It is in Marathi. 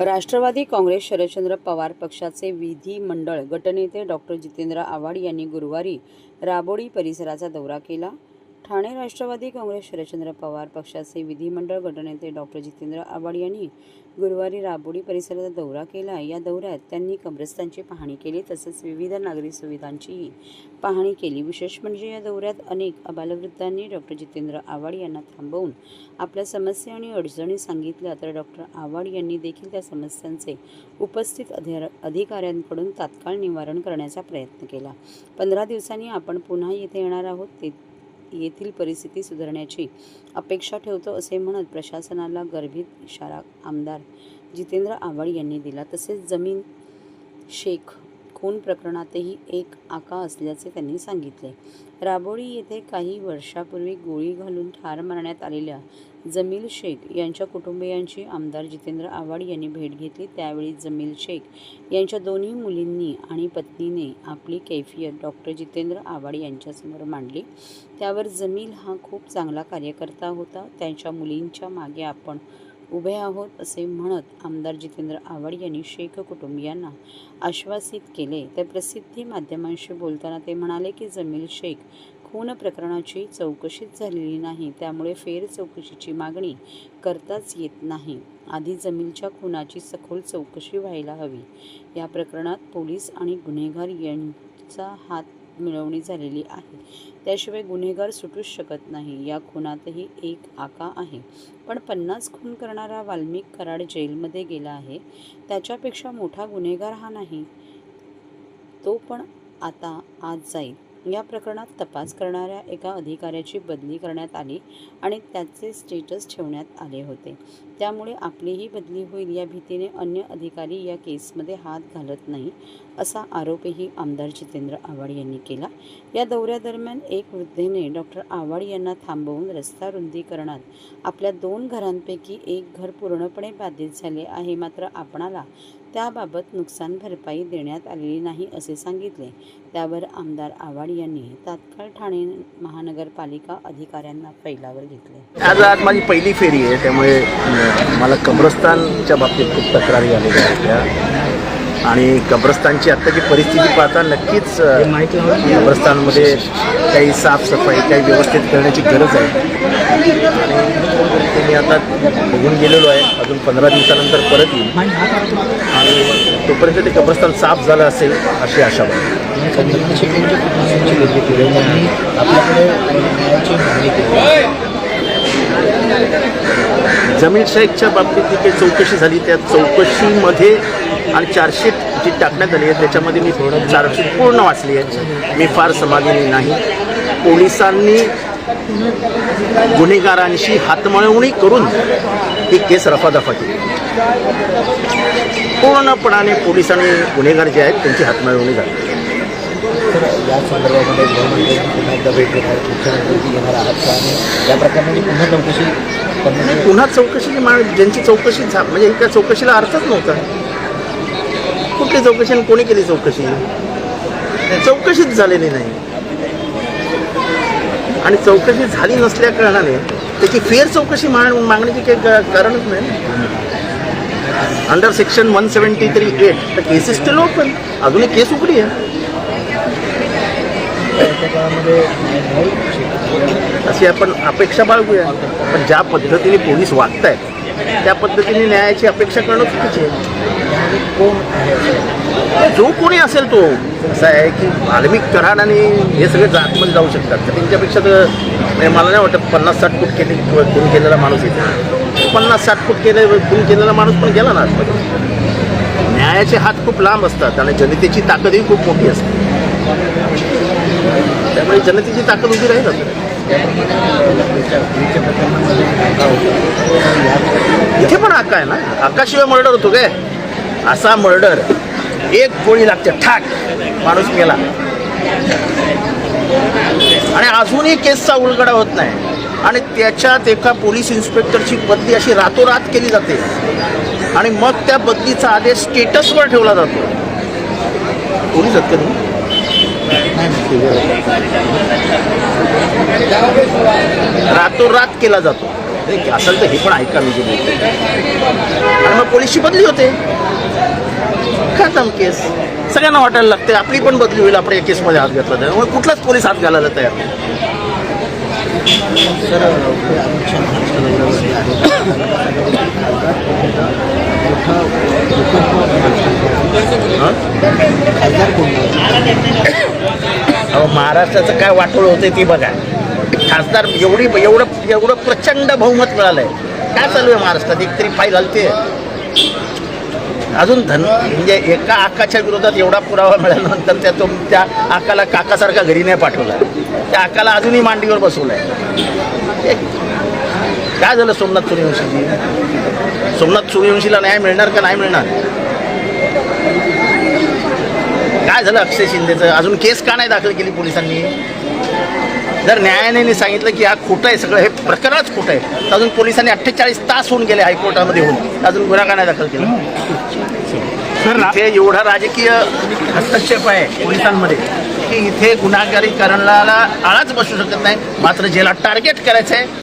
राष्ट्रवादी काँग्रेस शरदचंद्र पवार पक्षाचे विधिमंडळ गटनेते डॉक्टर जितेंद्र आव्हाड यांनी गुरुवारी राबोडी परिसराचा दौरा केला. ठाणे राष्ट्रवादी काँग्रेस शरदचंद्र पवार पक्षाचे विधिमंडळ गटनेते डॉक्टर जितेंद्र आव्हाड यांनी गुरुवारी राबोडी परिसराचा दौरा केला. या दौऱ्यात त्यांनी कब्रस्तानची पाहणी केली तसंच विविध नागरी सुविधांचीही पाहणी केली. विशेष म्हणजे या दौऱ्यात अनेक अबालवृद्धांनी डॉक्टर जितेंद्र आव्हाड यांना थांबवून आपल्या समस्या आणि अडचणी सांगितल्या तर डॉक्टर आव्हाड यांनी देखील त्या समस्यांचे उपस्थित अधिर अधिकाऱ्यांकडून तात्काळ निवारण करण्याचा प्रयत्न केला. पंधरा दिवसांनी आपण पुन्हा येथे येणार आहोत. ते येथील परिस्थिती सुधारण्याची अपेक्षा ठेवतो असे म्हणत प्रशासनाला गर्भित इशारा आमदार जितेंद्र आव्हाड यांनी दिला. तसेच जमीन शेख खून प्रकरणातही एक आका असल्याचे त्यांनी सांगितले. राबोळी येथे काही वर्षापूर्वी गोळी घालून ठार मारण्यात आलेल्या जमील शेख यांच्या कुटुंबियांची आमदार जितेंद्र आव्हाड यांनी भेट घेतली. त्यावेळी जमील शेख यांच्या दोन्ही मुलींनी आणि पत्नीने आपली कैफियत डॉक्टर जितेंद्र आव्हाड यांच्यासमोर मांडली. त्यावर जमील हा खूप चांगला कार्यकर्ता होता. त्यांच्या मुलींच्या मागे आपण उभे आहोत असे म्हणत आमदार जितेंद्र आव्हाड यांनी शेख कुटुंबियांना आश्वासित केले. तर प्रसिद्धी माध्यमांशी बोलताना ते म्हणाले की जमील शेख खून प्रकरणाची चौकशीच झालेली नाही. त्यामुळे फेर चौकशीची मागणी करताच येत नाही. आधी जमीलच्या खुनाची सखोल चौकशी व्हायला हवी. या प्रकरणात पोलीस आणि गुन्हेगार यांचा हात मिळवणी झालेली आहे. त्याशिवाय गुन्हेगार सुटूच शकत नाही. या खुनातही एक आका आहे. पण पन्नास खून करणारा वाल्मिक कराड जेलमध्ये गेला आहे. त्याच्यापेक्षा मोठा गुन्हेगार हा नाही. तो पण आता आज जाईल. या प्रकरणात तपास करणाऱ्या एका अधिकाऱ्याची बदली करण्यात आली आणि त्याचे स्टेटस ठेवण्यात आले होते. त्यामुळे आपलीही बदली होईल या भीतीने अन्य अधिकारी या केसमध्ये हात घालत नाही असा आरोपही आमदार जितेंद्र आव्हाड यांनी केला. या दौऱ्यादरम्यान एक वृद्धेने डॉक्टर आव्हाड यांना थांबवून रस्ता रुंदीकरणात आपल्या दोन घरांपैकी एक घर पूर्णपणे बाधित झाले आहे मात्र आपणाला त्याबाबत नुकसान भरपाई देण्यात आलेली नाही असे सांगितले. त्यावर आमदार आव्हाड यांनी तात्काळ ठाणे महानगरपालिका अधिकाऱ्यांना फैलावर घेतले. आज आज माझी पहिली फेरी आहे त्यामुळे मला कब्रस्तानच्या बाबतीत खूप तक्रारी आलेल्या आहेत आणि कब्रस्तानची आत्ताची परिस्थिती पाहता नक्कीच कब्रस्तानमध्ये काही साफसफाई काही व्यवस्थित करण्याची गरज आहे. आणि ते मी आता बघून गेलेलो आहे. अजून पंधरा दिवसानंतर परत येईल. आणि तोपर्यंत ते कब्रस्तान साफ झालं असेल अशी आशा वाटते जमीन शेखच्या बाबतीत जी काही चौकशी झाली त्या चौकशीमध्ये आणि चार्जशीट जी टाकण्यात आली आहे त्याच्यामध्ये मी थोडं चार्जशीट पूर्ण वाचली आहे. मी फार समाधानी नाही. पोलिसांनी गुन्हेगारांशी हातमळवणी करून ही केस रफादफा केली पूर्णपणाने पोलिसांनी गुन्हेगार जे आहेत त्यांची हातमळवणी झाली. या संदर्भामध्ये पुन्हा एकदा भेट घेणार मुख्यमंत्री येणार आहात का? आणि या प्रकरणाची पुन्हा चौकशी पुन्हा चौकशीची ज्यांची चौकशी झा म्हणजे त्या चौकशीला अर्थच नव्हता. कुठली चौकशी आणि कोणी केली चौकशी? चौकशीच झालेली नाही. आणि चौकशी झाली नसल्या कारणाने त्याची फेर चौकशी माग मागण्याची काही ग- कारणच नाही under section one seventy three eight तर केसेस स्टील ओपन अजूनही केस उघडी आहे. अशी आपण अपेक्षा बाळगूया. पण ज्या पद्धतीने पोलीस वागत आहेत त्या पद्धतीने न्यायाची अपेक्षा करणं चुकीची आहे कोण आहे. जो कोणी असेल तो. असं आहे की धार्मिक कराड आणि हे सगळे जातमध्ये जाऊ शकतात. तर त्यांच्यापेक्षा तर म्हणजे मला नाही वाटत पन्नास साठ फूट केले गुण केलेला माणूस येते पन्नास साठ फूट केले गुण केलेला माणूस पण गेला ना आजमध्ये न्यायाचे हात खूप लांब असतात आणि जनतेची ताकदही खूप मोठी असते. त्यामुळे जनतेची ताकद उभी राहील इथे पण हक्का आहे ना? हक्काशिवाय मर्डर होतो काय? असा मर्डर. एक गोळी लागते ठाक. माणूस गेला. आणि अजूनही केसचा उलगडा होत नाही. आणि त्याच्यात एका पोलीस इन्स्पेक्टरची बदली अशी रातोरात केली जाते. आणि मग त्या बदलीचा आदेश स्टेटसवर ठेवला जातो. पोलीस आहेत तुम्ही? रातोरात केला जातो. असेल तर हे पण ऐका मी जे बोलतो आणि मग पोलिसची बदली होते. खतम केस? सगळ्यांना वाटायला लागते आपली पण बदली होईल आपण या केसमध्ये हात घातला त्यामुळे कुठलाच पोलीस हात घालायला तयार अहो महाराष्ट्राचं काय वाटोळ होते ती बघा. खासदार एवढी एवढं एवढं प्रचंड बहुमत मिळालंय. काय चालू आहे महाराष्ट्रात? एक तरी फाईल घालते अजून धन म्हणजे एका आकाच्या विरोधात एवढा पुरावा मिळाल्यानंतर त्या तो त्या आकाला काकासारखा घरी नाही पाठवला. त्या आकाला अजूनही मांडीवर बसवलाय. एक- काय झालं सोमनाथ सूर्यवंशीजी? सोमनाथ सूर्यवंशीला न्याय मिळणार का नाही मिळणार? काय झालं अक्षय शिंदेचं? अजून केस का नाही दाखल केली पोलिसांनी? जर न्यायालयाने सांगितलं की हा खोटं आहे सगळं हे प्रकरणच खोटं आहे. अजून पोलिसांनी अठ्ठेचाळीस तास होऊन गेले हायकोर्टामध्ये होऊन. अजून गुन्हा का नाही दाखल केला इथे एवढा राजकीय हस्तक्षेप आहे पोलिसांमध्ये की इथे गुन्हेगारी करणाला आळाच बसू शकत नाही. मात्र ज्याला टार्गेट करायचं आहे